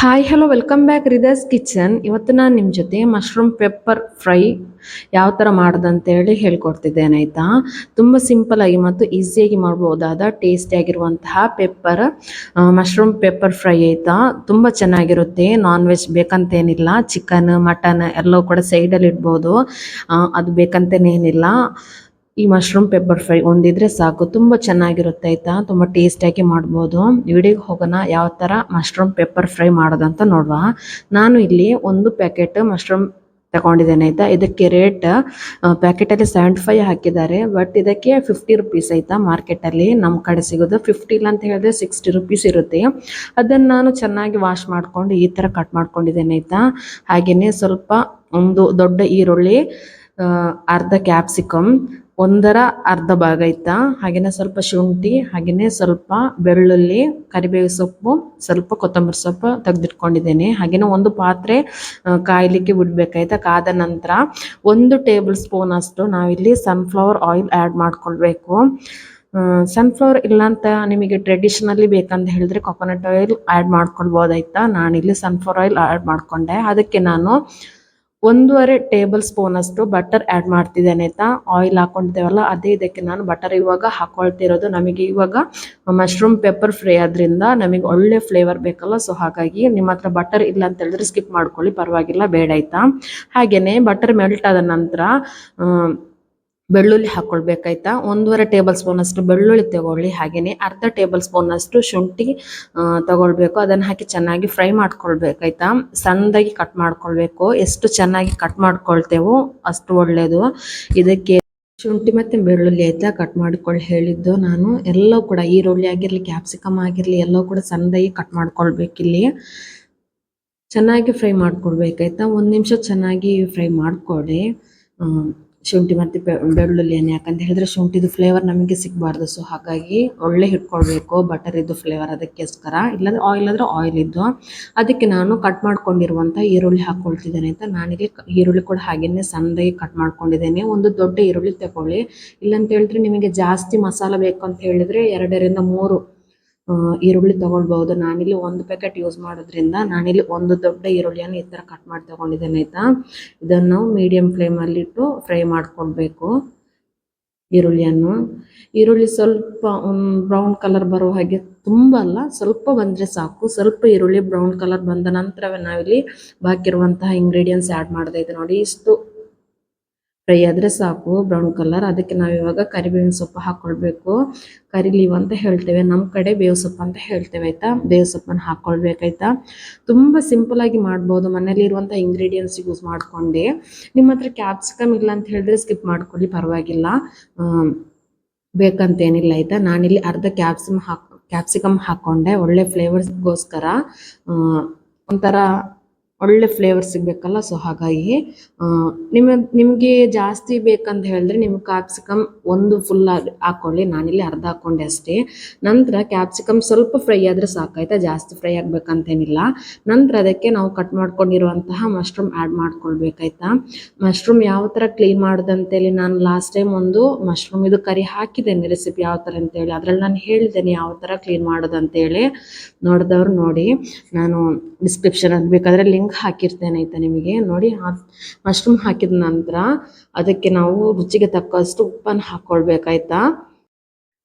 Hi hello welcome back ರಿದರ್ಸ್ kitchen ಇವತ್ತು ನಾನು ನಿಮ್ಮ ಜೊತೆ ಮಶ್ರೂಮ್ ಪೆಪ್ಪರ್ ಫ್ರೈ ಯಾವ ಥರ ಮಾಡೋದಂತೇಳಿ ಹೇಳ್ಕೊಡ್ತಿದ್ದೇನೆ, ಆಯಿತಾ? ತುಂಬ ಸಿಂಪಲಾಗಿ ಮತ್ತು ಈಸಿಯಾಗಿ ಮಾಡ್ಬೋದಾದ ಟೇಸ್ಟಿಯಾಗಿರುವಂತಹ ಪೆಪ್ಪರ್ ಮಶ್ರೂಮ್ ಪೆಪ್ಪರ್ ಫ್ರೈ ಆಯಿತಾ? ತುಂಬ ಚೆನ್ನಾಗಿರುತ್ತೆ. ನಾನ್ ವೆಜ್ ಬೇಕಂತೇನಿಲ್ಲ. ಚಿಕನ್ ಮಟನ್ ಎಲ್ಲವೂ ಕೂಡ ಸೈಡಲ್ಲಿ ಇಡ್ಬೋದು. ಅದು ಬೇಕಂತೇನೇನಿಲ್ಲ ಈ ಮಶ್ರೂಮ್ ಪೆಪ್ಪರ್ ಫ್ರೈ ಒಂದಿದ್ರೆ ಸಾಕು. ತುಂಬ ಚೆನ್ನಾಗಿರುತ್ತೆ, ಆಯ್ತಾ? ತುಂಬ ಟೇಸ್ಟಿಯಾಗಿ ಮಾಡ್ಬೋದು. ವಿಡಿಯೋಗೆ ಹೋಗೋಣ, ಯಾವ ಥರ ಮಶ್ರೂಮ್ ಪೆಪ್ಪರ್ ಫ್ರೈ ಮಾಡೋದಂತ ನೋಡುವ. ನಾನು ಇಲ್ಲಿ ಒಂದು ಪ್ಯಾಕೆಟ್ ಮಶ್ರೂಮ್ ತಗೊಂಡಿದ್ದೇನೆ, ಆಯ್ತಾ? ಇದಕ್ಕೆ ರೇಟ್ ಪ್ಯಾಕೆಟಲ್ಲಿ ಸೆವೆಂಟಿ ಫೈವ್ ಹಾಕಿದ್ದಾರೆ. ಬಟ್ ಇದಕ್ಕೆ ಫಿಫ್ಟಿ ರುಪೀಸ್ ಆಯಿತಾ? ಮಾರ್ಕೆಟಲ್ಲಿ ನಮ್ಮ ಕಡೆ ಸಿಗೋದು ಫಿಫ್ಟಿ ಇಲ್ಲ ಅಂತ ಹೇಳಿದ್ರೆ ಸಿಕ್ಸ್ಟಿ ರುಪೀಸ್ ಇರುತ್ತೆ. ಅದನ್ನು ನಾನು ಚೆನ್ನಾಗಿ ವಾಶ್ ಮಾಡಿಕೊಂಡು ಈ ಥರ ಕಟ್ ಮಾಡ್ಕೊಂಡಿದ್ದೇನೆ, ಆಯ್ತಾ? ಹಾಗೆಯೇ ಸ್ವಲ್ಪ ಒಂದು ದೊಡ್ಡ ಈರುಳ್ಳಿ ಅರ್ಧ ಕ್ಯಾಪ್ಸಿಕಮ್ ಒಂದರ ಅರ್ಧ ಭಾಗ ಆಯ್ತಾ ಹಾಗೆಯೇ ಸ್ವಲ್ಪ ಶುಂಠಿ ಹಾಗೆಯೇ ಸ್ವಲ್ಪ ಬೆಳ್ಳುಳ್ಳಿ ಕರಿಬೇವು ಸೊಪ್ಪು, ಸ್ವಲ್ಪ ಕೊತ್ತಂಬರಿ ಸೊಪ್ಪು ತೆಗೆದಿಟ್ಕೊಂಡಿದ್ದೇನೆ. ಹಾಗೆಯೇ ಒಂದು ಪಾತ್ರೆ ಕಾಯಲಿಕ್ಕೆ ಬಿಡಬೇಕಾಯ್ತಾ? ಕಾದ ನಂತರ ಒಂದು ಟೇಬಲ್ ಸ್ಪೂನ್ ಅಷ್ಟು ನಾವಿಲ್ಲಿ ಸನ್ಫ್ಲವರ್ ಆಯಿಲ್ ಆ್ಯಡ್ ಮಾಡ್ಕೊಳ್ಬೇಕು. ಸನ್ಫ್ಲವರ್ ಇಲ್ಲ ಅಂತ ನಿಮಗೆ ಟ್ರೆಡಿಷನಲಿ ಬೇಕಂತ ಹೇಳಿದ್ರೆ ಕೊಕೊನಟ್ ಆಯಿಲ್ ಆ್ಯಡ್ ಮಾಡ್ಕೊಳ್ಬೋದಾಯ್ತಾ? ನಾನಿಲ್ಲಿ ಸನ್ಫ್ಲವರ್ ಆಯಿಲ್ ಆ್ಯಡ್ ಮಾಡಿಕೊಂಡೆ. ಅದಕ್ಕೆ ನಾನು ಒಂದೂವರೆ ಟೇಬಲ್ ಸ್ಪೂನ್ ಅಷ್ಟು ಬಟರ್ ಆ್ಯಡ್ ಮಾಡ್ತಿದ್ದೇನೆ ಆಯ್ತಾ? ಆಯಿಲ್ ಹಾಕೊಂಡಿದ್ದೇವಲ್ಲ, ಅದೇ ಇದಕ್ಕೆ ನಾನು ಬಟರ್ ಇವಾಗ ಹಾಕೊಳ್ತಿರೋದು. ನಮಗೆ ಇವಾಗ ಮಶ್ರೂಮ್ ಪೆಪ್ಪರ್ ಫ್ರೈ ಆದ್ರಿಂದ ನಮಗೆ ಒಳ್ಳೆ ಫ್ಲೇವರ್ ಬೇಕಲ್ಲ, ಸೊ ಹಾಗಾಗಿ ನಿಮ್ಮ ಹತ್ರ ಬಟರ್ ಇಲ್ಲ ಅಂತ ಹೇಳಿದ್ರೆ ಸ್ಕಿಪ್ ಮಾಡ್ಕೊಳ್ಳಿ, ಪರವಾಗಿಲ್ಲ, ಬೇಡ ಆಯ್ತಾ? ಹಾಗೆಯೇ ಬಟರ್ ಮೆಲ್ಟ್ ಆದ ನಂತರ ಬೆಳ್ಳುಳ್ಳಿ ಹಾಕ್ಕೊಳ್ಬೇಕಾಯ್ತಾ ಒಂದೂವರೆ ಟೇಬಲ್ ಸ್ಪೂನ್ ಅಷ್ಟು ಬೆಳ್ಳುಳ್ಳಿ ತಗೊಳ್ಳಿ ಹಾಗೆಯೇ ಅರ್ಧ ಟೇಬಲ್ ಸ್ಪೂನ್ ಅಷ್ಟು ಶುಂಠಿ ತಗೊಳ್ಬೇಕು. ಅದನ್ನು ಹಾಕಿ ಚೆನ್ನಾಗಿ ಫ್ರೈ ಮಾಡ್ಕೊಳ್ಬೇಕಾಯ್ತಾ? ಸಣ್ಣದಾಗಿ ಕಟ್ ಮಾಡ್ಕೊಳ್ಬೇಕು. ಎಷ್ಟು ಚೆನ್ನಾಗಿ ಕಟ್ ಮಾಡ್ಕೊಳ್ತೇವೋ ಅಷ್ಟು ಒಳ್ಳೆಯದು ಇದಕ್ಕೆ ಶುಂಠಿ ಮತ್ತು ಬೆಳ್ಳುಳ್ಳಿ ಆಯಿತಾ? ಕಟ್ ಮಾಡ್ಕೊಳ್ಳಿ ಹೇಳಿದ್ದು ನಾನು. ಎಲ್ಲವೂ ಕೂಡ ಈರುಳ್ಳಿ ಆಗಿರಲಿ ಕ್ಯಾಪ್ಸಿಕಮ್ ಆಗಿರಲಿ ಎಲ್ಲವೂ ಕೂಡ ಸಣ್ಣದಾಗಿ ಕಟ್ ಮಾಡ್ಕೊಳ್ಬೇಕಿಲ್ಲಿ. ಚೆನ್ನಾಗಿ ಫ್ರೈ ಮಾಡ್ಕೊಳ್ಬೇಕಾಯ್ತಾ? ಒಂದು ನಿಮಿಷ ಚೆನ್ನಾಗಿ ಫ್ರೈ ಮಾಡಿಕೊಳ್ಳಿ ಶುಂಠಿ ಮತ್ತು ಬೆಳ್ಳುಳ್ಳಿ ಏನು ಯಾಕಂತ ಹೇಳಿದ್ರೆ ಶುಂಠಿದು ಫ್ಲೇವರ್ ನಮಗೆ ಸಿಗಬಾರ್ದು. ಸೊ ಹಾಗಾಗಿ ಒಳ್ಳೆ ಹಿಡ್ಕೊಳ್ಬೇಕು ಬಟರ್ ಇದ್ದು ಫ್ಲೇವರ್ ಅದಕ್ಕೋಸ್ಕರ. ಇಲ್ಲಾಂದ್ರೆ ಆಯಿಲ್ ಆದರೆ ಆಯಿಲ್ ಇದ್ದು. ಅದಕ್ಕೆ ನಾನು ಕಟ್ ಮಾಡ್ಕೊಂಡಿರುವಂಥ ಈರುಳ್ಳಿ ಹಾಕ್ಕೊಳ್ತಿದ್ದೇನೆ ಅಂತ ನಾನಿಲ್ಲಿ ಈರುಳ್ಳಿ ಕೂಡ ಹಾಗೆಯೇ ಸಣ್ಣದಾಗಿ ಕಟ್ ಮಾಡ್ಕೊಂಡಿದ್ದೇನೆ. ಒಂದು ದೊಡ್ಡ ಈರುಳ್ಳಿ ತಗೊಳ್ಳಿ. ಇಲ್ಲಂತ ಹೇಳಿದ್ರೆ ನಿಮಗೆ ಜಾಸ್ತಿ ಮಸಾಲೆ ಬೇಕು ಅಂತ ಹೇಳಿದ್ರೆ ಎರಡರಿಂದ ಮೂರು ಈರುಳ್ಳಿ ತಗೊಳ್ಬಹುದು. ನಾನಿಲ್ಲಿ ಒಂದು ಪ್ಯಾಕೆಟ್ ಯೂಸ್ ಮಾಡೋದ್ರಿಂದ ನಾನಿಲ್ಲಿ ಒಂದು ದೊಡ್ಡ ಈರುಳ್ಳಿಯನ್ನು ಈ ಥರ ಕಟ್ ಮಾಡಿ ತಗೊಂಡಿದ್ದೇನೆ, ಆಯ್ತಾ? ಇದನ್ನು ಮೀಡಿಯಂ ಫ್ಲೇಮಲ್ಲಿ ಇಟ್ಟು ಫ್ರೈ ಮಾಡ್ಕೊಳ್ಬೇಕು ಈರುಳ್ಳಿಯನ್ನು. ಈರುಳ್ಳಿ ಸ್ವಲ್ಪ ಬ್ರೌನ್ ಕಲರ್ ಬರೋ ಹಾಗೆ ತುಂಬ ಅಲ್ಲ, ಸ್ವಲ್ಪ ಬಂದರೆ ಸಾಕು. ಸ್ವಲ್ಪ ಈರುಳ್ಳಿ ಬ್ರೌನ್ ಕಲರ್ ಬಂದ ನಂತರವೇ ನಾವಿಲ್ಲಿ ಬಾಕಿ ಇರುವಂತಹ ಇಂಗ್ರೀಡಿಯೆಂಟ್ಸ್ ಆ್ಯಡ್ ಮಾಡ್ತಾ ನೋಡಿ. ಇಷ್ಟು ಫ್ರೈ ಆದರೆ ಸಾಕು ಬ್ರೌನ್ ಕಲರ್ ಅದಕ್ಕೆ ನಾವು ಇವಾಗ ಕರಿಬೇವಿನ ಸೊಪ್ಪು ಹಾಕ್ಕೊಳ್ಬೇಕು ಕರಿ ಲೀವ್ ಅಂತ ಹೇಳ್ತೇವೆ. ನಮ್ಮ ಕಡೆ ಬೇವು ಸೊಪ್ಪು ಅಂತ ಹೇಳ್ತೇವೆ, ಆಯ್ತಾ? ಬೇವು ಸೊಪ್ಪನ್ನು ಹಾಕ್ಕೊಳ್ಬೇಕಾಯ್ತಾ ತುಂಬ ಆಗಿ ಮಾಡ್ಬೋದು. ಮನೇಲಿ ಇರುವಂಥ ಇಂಗ್ರೀಡಿಯೆಂಟ್ಸ್ ಯೂಸ್ ಮಾಡ್ಕೊಂಡೆ. ನಿಮ್ಮ ಹತ್ರ ಕ್ಯಾಪ್ಸಿಕಮ್ ಇಲ್ಲ ಅಂತ ಹೇಳಿದ್ರೆ ಸ್ಕಿಪ್ ಮಾಡ್ಕೊಳ್ಳಿ, ಪರವಾಗಿಲ್ಲ. ಬೇಕಂತೇನಿಲ್ಲ, ಆಯಿತಾ? ನಾನಿಲ್ಲಿ ಅರ್ಧ ಕ್ಯಾಪ್ಸಿಮ್ ಹಾಕ್ ಕ್ಯಾಪ್ಸಿಕಮ್ ಹಾಕ್ಕೊಂಡೆ ಒಳ್ಳೆ ಫ್ಲೇವರ್ಸ್ಗೋಸ್ಕರ ಒಂಥರ ಒಳ್ಳೆ ಫ್ಲೇವರ್ ಸಿಗಬೇಕಲ್ಲ? ಸೊ ಹಾಗಾಗಿ ಆ, ನಿಮ್ಮ ನಿಮಗೆ ಜಾಸ್ತಿ ಬೇಕಂತ ಹೇಳಿದ್ರೆ ನಿಮ್ಗೆ ಕ್ಯಾಪ್ಸಿಕಮ್ ಒಂದು ಫುಲ್ ಹಾಕ್ಕೊಳ್ಳಿ ನಾನಿಲ್ಲಿ ಅರ್ಧ ಹಾಕ್ಕೊಂಡೆ ಅಷ್ಟೇ. ನಂತರ ಕ್ಯಾಪ್ಸಿಕಮ್ ಸ್ವಲ್ಪ ಫ್ರೈ ಆದರೆ ಸಾಕಾಯ್ತಾ? ಜಾಸ್ತಿ ಫ್ರೈ ಆಗಬೇಕಂತೇನಿಲ್ಲ. ನಂತರ ಅದಕ್ಕೆ ನಾವು ಕಟ್ ಮಾಡ್ಕೊಂಡಿರುವಂತಹ ಮಶ್ರೂಮ್ ಆ್ಯಡ್ ಮಾಡ್ಕೊಳ್ಬೇಕಾಯ್ತಾ? ಮಶ್ರೂಮ್ ಯಾವ ಥರ ಕ್ಲೀನ್ ಮಾಡೋದಂತೇಳಿ ನಾನು ಲಾಸ್ಟ್ ಟೈಮ್ ಒಂದು ಮಶ್ರೂಮ್ ಇದು ಕರಿ ಹಾಕಿದ್ದೇನೆ ರೆಸಿಪಿ ಯಾವ ಥರ ಅಂತೇಳಿ. ಅದರಲ್ಲಿ ನಾನು ಹೇಳಿದ್ದೇನೆ ಯಾವ ಥರ ಕ್ಲೀನ್ ಮಾಡೋದಂತೇಳಿ. ನೋಡಿದವ್ರು ನೋಡಿ. ನಾನು ಡಿಸ್ಕ್ರಿಪ್ಷನಲ್ಲಿ ಬೇಕಾದರೆ ಲಿಂಕ್ ಹಾಕಿರ್ತೇನೆ ಆಯ್ತಾ ನಿಮಗೆ? ನೋಡಿ ಮಶ್ರೂಮ್ ಹಾಕಿದ ನಂತರ ಅದಕ್ಕೆ ನಾವು ರುಚಿಗೆ ತಕ್ಕಷ್ಟು ಉಪ್ಪನ್ನು ಹಾಕ್ಕೊಳ್ಬೇಕಾಯ್ತಾ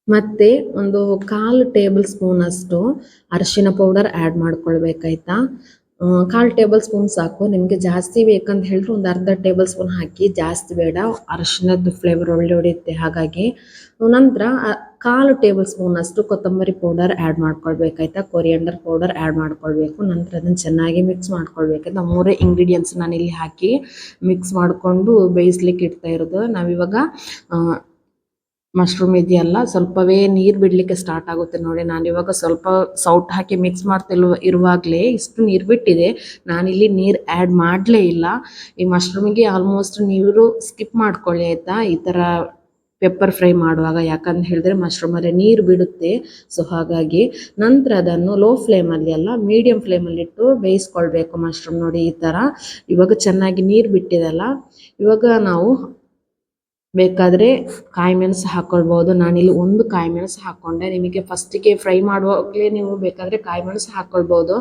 ಮತ್ತೆ ಒಂದು ಕಾಲು ಟೇಬಲ್ ಸ್ಪೂನ್ ಅಷ್ಟು ಅರಿಶಿನ ಪೌಡರ್ ಆ್ಯಡ್ ಮಾಡ್ಕೊಳ್ಬೇಕಾಯ್ತಾ? ಕಾಲು ಟೇಬಲ್ ಸ್ಪೂನ್ ಸಾಕು. ನಿಮಗೆ ಜಾಸ್ತಿ ಬೇಕಂತ ಹೇಳಿದ್ರೆ ಒಂದು ಅರ್ಧ ಟೇಬಲ್ ಸ್ಪೂನ್ ಹಾಕಿ. ಜಾಸ್ತಿ ಬೇಡ. ಅರಿಶಿನದ್ದು ಫ್ಲೇವರ್ ಒಳ್ಳೆ ಹೊಡೆಯುತ್ತೆ ಹಾಗಾಗಿ. ನಂತರ ಕಾಲು ಟೇಬಲ್ ಸ್ಪೂನ್ ಅಷ್ಟು ಕೊತ್ತಂಬರಿ ಪೌಡರ್ ಆ್ಯಡ್ ಮಾಡ್ಕೊಳ್ಬೇಕಾಯ್ತಾ? ಕೊರಿಯಂಡರ್ ಪೌಡರ್ ಆ್ಯಡ್ ಮಾಡ್ಕೊಳ್ಬೇಕು. ನಂತರ ಅದನ್ನು ಚೆನ್ನಾಗಿ ಮಿಕ್ಸ್ ಮಾಡ್ಕೊಳ್ಬೇಕಾಯ್ತಾ ಮೂರೇ ಇಂಗ್ರೀಡಿಯೆಂಟ್ಸ್ ನಾನು ಇಲ್ಲಿ ಹಾಕಿ ಮಿಕ್ಸ್ ಮಾಡಿಕೊಂಡು ಬೇಯಿಸ್ಲಿಕ್ಕೆ ಇಡ್ತಾ ಇರೋದು. ನಾವಿವಾಗ ಮಶ್ರೂಮ್ ಇದೆಯಲ್ಲ, ಸ್ವಲ್ಪವೇ ನೀರು ಬಿಡಲಿಕ್ಕೆ ಸ್ಟಾರ್ಟ್ ಆಗುತ್ತೆ ನೋಡಿ. ನಾನು ಇವಾಗ ಸ್ವಲ್ಪ ಸೌಟ್ ಹಾಕಿ ಮಿಕ್ಸ್ ಮಾಡ್ತಿಲ್ವ, ಇರುವಾಗಲೇ ಇಷ್ಟು ನೀರು ಬಿಟ್ಟಿದೆ. ನಾನಿಲ್ಲಿ ನೀರು ಆ್ಯಡ್ ಮಾಡಲೇ ಇಲ್ಲ. ಈ ಮಶ್ರೂಮಿಗೆ ಆಲ್ಮೋಸ್ಟ್ ನೀರು ಸ್ಕಿಪ್ ಮಾಡ್ಕೊಳ್ಳಿ ಆಯಿತಾ? ಈ ಥರ ಪೆಪ್ಪರ್ ಫ್ರೈ ಮಾಡುವಾಗ, ಯಾಕಂತ ಹೇಳಿದ್ರೆ ಮಶ್ರೂಮಲ್ಲಿ ನೀರು ಬಿಡುತ್ತೆ. ಸೊ ಹಾಗಾಗಿ ನಂತರ ಅದನ್ನು ಲೋ ಫ್ಲೇಮಲ್ಲಿ ಅಲ್ಲ ಮೀಡಿಯಂ ಫ್ಲೇಮಲ್ಲಿ ಇಟ್ಟು ಬೇಯಿಸ್ಕೊಳ್ಬೇಕು ಮಶ್ರೂಮ್ ನೋಡಿ ಈ ಥರ ಇವಾಗ ಚೆನ್ನಾಗಿ ನೀರು ಬಿಟ್ಟಿದೆಲ್ಲ, ಇವಾಗ ನಾವು ಬೇಕಾದರೆ ಕಾಯಿ ಮೆಣಸು ಹಾಕ್ಕೊಳ್ಬೋದು ನಾನಿಲ್ಲಿ ಒಂದು ಕಾಯಿ ಮೆಣಸು ಹಾಕ್ಕೊಂಡೆ ನಿಮಗೆ ಫಸ್ಟಿಗೆ ಫ್ರೈ ಮಾಡುವಾಗಲೇ ನೀವು ಬೇಕಾದರೆ ಕಾಯಿ ಮೆಣಸು ಹಾಕ್ಕೊಳ್ಬೋದು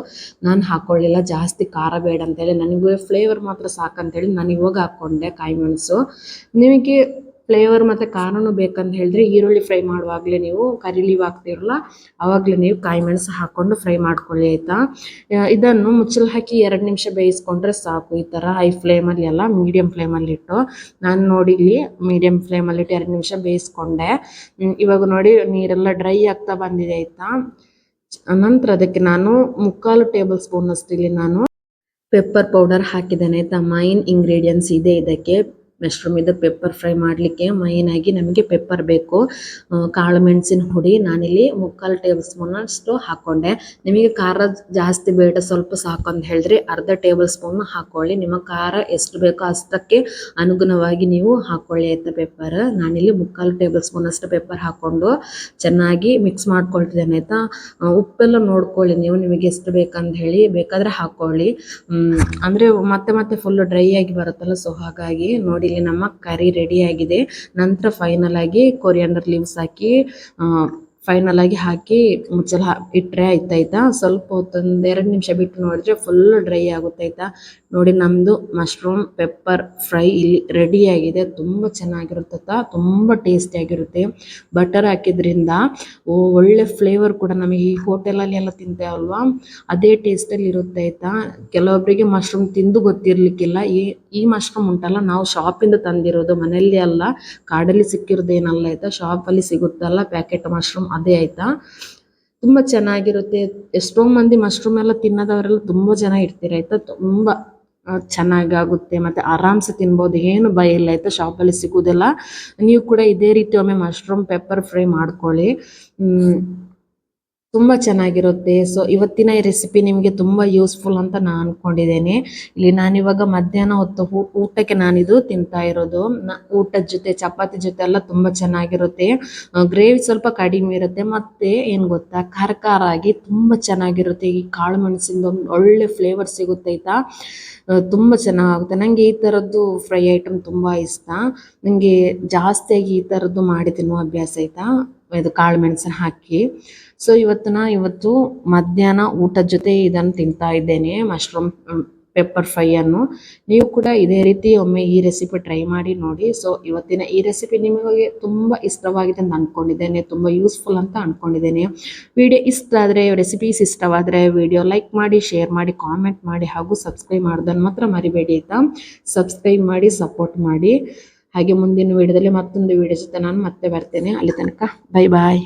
ನಾನು ಹಾಕ್ಕೊಳ್ಳಿಲ್ಲ ಜಾಸ್ತಿ ಖಾರ ಬೇಡ ಅಂತೇಳಿ ನನಗೆ ಫ್ಲೇವರ್ ಮಾತ್ರ ಸಾಕಂತೇಳಿ ನಾನು ಇವಾಗ ಹಾಕ್ಕೊಂಡೆ ಕಾಯಿ ಮೆಣಸು. ನಿಮಗೆ ಫ್ಲೇವರ್ ಮತ್ತು ಖಾರನೂ ಬೇಕಂತ ಹೇಳಿದ್ರೆ ಈರುಳ್ಳಿ ಫ್ರೈ ಮಾಡುವಾಗಲೇ ನೀವು ಕರಿ ಲೀವ್ ಹಾಕ್ತಿರಲ್ಲ ಆವಾಗಲೇ ನೀವು ಕಾಯಿ ಮೆಣಸು ಹಾಕ್ಕೊಂಡು ಫ್ರೈ ಮಾಡ್ಕೊಳ್ಳಿ ಆಯಿತಾ? ಇದನ್ನು ಮುಚ್ಚಲು ಹಾಕಿ ಎರಡು ನಿಮಿಷ ಬೇಯಿಸ್ಕೊಂಡ್ರೆ ಸಾಕು. ಈ ಥರ ಹೈ ಫ್ಲೇಮಲ್ಲಿ ಅಲ್ಲ ಮೀಡಿಯಮ್ ಫ್ಲೇಮಲ್ಲಿ ಇಟ್ಟು ನಾನು ನೋಡಿ ಇಲ್ಲಿ ಮೀಡಿಯಮ್ ಫ್ಲೇಮಲ್ಲಿ ಇಟ್ಟು ಎರಡು ನಿಮಿಷ ಬೇಯಿಸ್ಕೊಂಡೆ. ಇವಾಗ ನೋಡಿ ನೀರೆಲ್ಲ ಡ್ರೈ ಆಗ್ತಾ ಬಂದಿದೆ ಆಯಿತಾ? ನಂತರ ಅದಕ್ಕೆ ನಾನು ಮುಕ್ಕಾಲು ಟೇಬಲ್ ಸ್ಪೂನ್ ಅಷ್ಟು ಇಲ್ಲಿ ನಾನು ಪೆಪ್ಪರ್ ಪೌಡರ್ ಹಾಕಿದ್ದೇನೆ ಆಯಿತಾ? ಮೈನ್ ಇಂಗ್ರೀಡಿಯೆಂಟ್ಸ್ ಇದೆ ಇದಕ್ಕೆ. ಮಶ್ರೂಮ್ ಇದು ಪೆಪ್ಪರ್ ಫ್ರೈ ಮಾಡಲಿಕ್ಕೆ ಮೈನ್ ಆಗಿ ನಮಗೆ ಪೆಪ್ಪರ್ ಬೇಕು. ಕಾಳು ಮೆಣಸಿನ ಹುಡಿ ನಾನಿಲ್ಲಿ ಮುಕ್ಕಾಲು ಟೇಬಲ್ ಸ್ಪೂನ್ ಅಷ್ಟು ಹಾಕ್ಕೊಂಡೆ ನಿಮಗೆ ಖಾರ ಜಾಸ್ತಿ ಬೇಡ ಸ್ವಲ್ಪ ಸಾಕು ಅಂತ ಹೇಳಿದ್ರೆ ಅರ್ಧ ಟೇಬಲ್ ಸ್ಪೂನ್ ಹಾಕ್ಕೊಳ್ಳಿ ನಿಮ್ಮ ಖಾರ ಎಷ್ಟು ಬೇಕೋ ಅಷ್ಟಕ್ಕೆ ಅನುಗುಣವಾಗಿ ನೀವು ಹಾಕ್ಕೊಳ್ಳಿ ಆಯ್ತಾ ಪೆಪ್ಪರ್ ನಾನಿಲ್ಲಿ ಮುಕ್ಕಾಲು ಟೇಬಲ್ ಸ್ಪೂನ್ ಅಷ್ಟು ಪೆಪ್ಪರ್ ಹಾಕ್ಕೊಂಡು ಚೆನ್ನಾಗಿ ಮಿಕ್ಸ್ ಮಾಡ್ಕೊಳ್ತಿದ್ದೇನೆ ಆಯಿತಾ. ಉಪ್ಪೆಲ್ಲ ನೋಡ್ಕೊಳ್ಳಿ ನೀವು ನಿಮಗೆ ಎಷ್ಟು ಬೇಕಂತ ಹೇಳಿ. ಬೇಕಾದರೆ ಹಾಕ್ಕೊಳ್ಳಿ ಅಂದರೆ ಮತ್ತೆ ಮತ್ತೆ ಫುಲ್ ಡ್ರೈ ಆಗಿ ಬರುತ್ತಲ್ಲ ಸೊ ಹಾಗಾಗಿ ನೋಡಿ. ಇಲ್ಲಿ ನಮ್ಮ ಕರಿ ರೆಡಿ ಆಗಿದೆ. ನಂತರ ಫೈನಲ್ ಆಗಿ ಕೊರಿಯಾಂಡರ್ ಲೀವ್ಸ್ ಹಾಕಿ ಫೈನಲ್ ಆಗಿ ಹಾಕಿ ಮುಚ್ಚಲ ಇಟ್ಟರೆ ಆಯ್ತಾಯ್ತಾ ಸ್ವಲ್ಪ ಹೊತ್ತೊಂದು ಎರಡು ನಿಮಿಷ ಬಿಟ್ಟು ನೋಡಿದ್ರೆ ಫುಲ್ ಡ್ರೈ ಆಗುತ್ತೆ ಆಯ್ತಾ? ನೋಡಿ ನಮ್ಮದು ಮಶ್ರೂಮ್ ಪೆಪ್ಪರ್ ಫ್ರೈ ಇಲ್ಲಿ ರೆಡಿ ಆಗಿದೆ. ತುಂಬ ಚೆನ್ನಾಗಿರುತ್ತಾ ತುಂಬ ಟೇಸ್ಟಿಯಾಗಿರುತ್ತೆ ಬಟರ್ ಹಾಕಿದ್ರಿಂದ ಒಳ್ಳೆ ಫ್ಲೇವರ್ ಕೂಡ ನಮಗೆ ಈ ಹೋಟೆಲಲ್ಲಿ ಎಲ್ಲ ತಿಂತೇವಲ್ವಾ ಅದೇ ಟೇಸ್ಟಲ್ಲಿ ಇರುತ್ತೆ ಆಯ್ತಾ? ಕೆಲವೊಬ್ಬರಿಗೆ ಮಶ್ರೂಮ್ ತಿಂದು ಗೊತ್ತಿರಲಿಕ್ಕಿಲ್ಲ. ಈ ಈ ಮಶ್ರೂಮ್ ಉಂಟಲ್ಲ, ನಾವು ಶಾಪಿಂದ ತಂದಿರೋದು ಮನೆಯಲ್ಲಿ ಅಲ್ಲ. ಕಾಡಲ್ಲಿ ಸಿಕ್ಕಿರೋದೇನಲ್ಲ ಆಯಿತಾ? ಶಾಪಲ್ಲಿ ಸಿಗುತ್ತಲ್ಲ ಪ್ಯಾಕೆಟ್ ಮಶ್ರೂಮ್ ಅದೇ ಆಯ್ತಾ? ತುಂಬ ಚೆನ್ನಾಗಿರುತ್ತೆ. ಎಷ್ಟೋ ಮಂದಿ ಮಶ್ರೂಮ್ ಎಲ್ಲ ತಿನ್ನೋದವರೆಲ್ಲ ತುಂಬ ಜನ ಇರ್ತೀರ, ಆಯ್ತಾ? ತುಂಬ ಚೆನ್ನಾಗಿ ಚೆನ್ನಾಗಾಗುತ್ತೆ. ಮತ್ತು ಆರಾಮ್ಸೆ ತಿನ್ಬೋದು. ಏನು ಭಯ ಇಲ್ಲ, ಆಯಿತಾ? ಶಾಪಲ್ಲಿ ಸಿಗೋದಿಲ್ಲ. ನೀವು ಕೂಡ ಇದೇ ರೀತಿ ಒಮ್ಮೆ ಮಶ್ರೂಮ್ ಪೆಪ್ಪರ್ ಫ್ರೈ ಮಾಡ್ಕೊಳ್ಳಿ. ತುಂಬ ಚೆನ್ನಾಗಿರುತ್ತೆ. ಸೊ ಇವತ್ತಿನ ಈ ರೆಸಿಪಿ ನಿಮಗೆ ತುಂಬ ಯೂಸ್ಫುಲ್ ಅಂತ ನಾನು ಅಂದ್ಕೊಂಡಿದ್ದೇನೆ ಇಲ್ಲಿ ನಾನಿವಾಗ ಮಧ್ಯಾಹ್ನ ಹೊತ್ತು ಊಟಕ್ಕೆ ನಾನಿದು ತಿಂತಾ ಇರೋದು. ಊಟದ ಜೊತೆ, ಚಪಾತಿ ಜೊತೆ ಎಲ್ಲ ತುಂಬ ಚೆನ್ನಾಗಿರುತ್ತೆ. ಗ್ರೇವಿ ಸ್ವಲ್ಪ ಕಡಿಮೆ ಇರುತ್ತೆ. ಮತ್ತೆ ಏನು ಗೊತ್ತಾ? ಖಾರ ಖಾರ ಆಗಿ ತುಂಬ ಚೆನ್ನಾಗಿರುತ್ತೆ. ಈ ಕಾಳು ಮೆಣಸಿಂದ ಒಂದು ಒಳ್ಳೆ ಫ್ಲೇವರ್ ಸಿಗುತ್ತೆ ಆಯಿತಾ? ತುಂಬ ಚೆನ್ನಾಗುತ್ತೆ. ನನಗೆ ಈ ಥರದ್ದು ಫ್ರೈ ಐಟಮ್ ತುಂಬ ಇಷ್ಟ. ನನಗೆ ಜಾಸ್ತಿಯಾಗಿ ಈ ಥರದ್ದು ಮಾಡಿ ತಿನ್ನುವ ಅಭ್ಯಾಸ ಆಯಿತಾ? ಇದು ಕಾಳು ಮೆಣಸಿನ ಹಾಕಿ. ಸೊ ಇವತ್ತು ನಾ ಇವತ್ತು ಮಧ್ಯಾಹ್ನ ಊಟದ ಜೊತೆ ಇದನ್ನು ತಿಂತಾ ಇದ್ದೇನೆ ಮಶ್ರೂಮ್ ಪೆಪ್ಪರ್ ಫ್ರೈಯನ್ನು ನೀವು ಕೂಡ ಇದೇ ರೀತಿ ಒಮ್ಮೆ ಈ ರೆಸಿಪಿ ಟ್ರೈ ಮಾಡಿ ನೋಡಿ. ಸೊ ಇವತ್ತಿನ ಈ ರೆಸಿಪಿ ನಿಮಗೆ ತುಂಬ ಇಷ್ಟವಾಗಿದೆ ಅಂತ ಅಂದ್ಕೊಂಡಿದ್ದೇನೆ ತುಂಬ ಯೂಸ್ಫುಲ್ ಅಂತ ಅಂದ್ಕೊಂಡಿದ್ದೇನೆ ವಿಡಿಯೋ ಇಷ್ಟ ಆದರೆ ರೆಸಿಪೀಸ್ ಇಷ್ಟವಾದರೆ ವಿಡಿಯೋ ಲೈಕ್ ಮಾಡಿ ಶೇರ್ ಮಾಡಿ ಕಾಮೆಂಟ್ ಮಾಡಿ ಹಾಗೂ ಸಬ್ಸ್ಕ್ರೈಬ್ ಮಾಡೋದನ್ನು ಮಾತ್ರ ಮರಿಬೇಡಿ ಆಯಿತಾ? ಸಬ್ಸ್ಕ್ರೈಬ್ ಮಾಡಿ ಸಪೋರ್ಟ್ ಮಾಡಿ. ಹಾಗೆ ಮುಂದಿನ ವಿಡಿಯೋದಲ್ಲಿ ಮತ್ತೊಂದು ವಿಡಿಯೋ ಜೊತೆ ನಾನು ಮತ್ತೆ ಬರ್ತೇನೆ. ಅಲ್ಲಿ ತನಕ ಬೈ ಬಾಯ್